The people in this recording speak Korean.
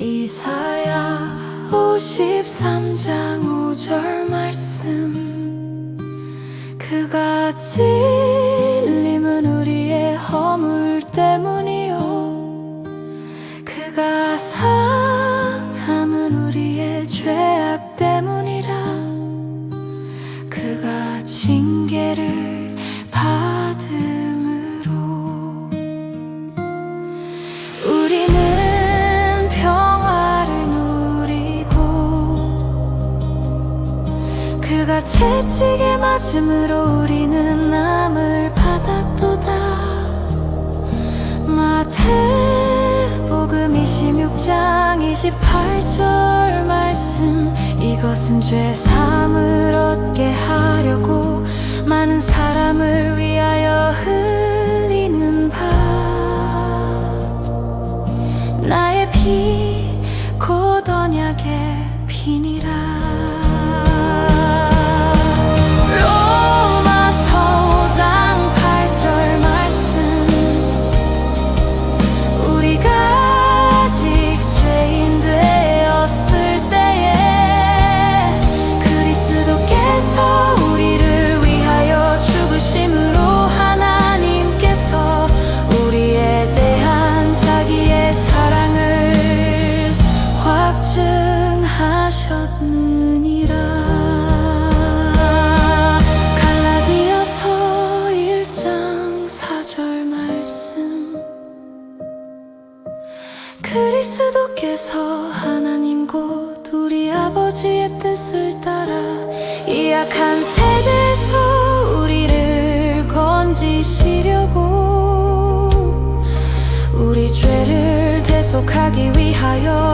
이사야 53장 5절 말씀. 그가 찔림은 우리의 허물 때문이요. 그가 상함은 우리의 죄 그가 채찍에 맞음으로 우리는 남을 받았도다. 마태복음 26장 28절 말씀 이것은 죄 사함을 얻게 하려고 많은 사람을 위하여 흘리는 바. 나의 피 곧 언약의 피니라 그리스도께서 하나님 곧 우리 아버지의 뜻을 따라 이 약한 세대에서 우리를 건지시려고 우리 죄를 대속하기 위하여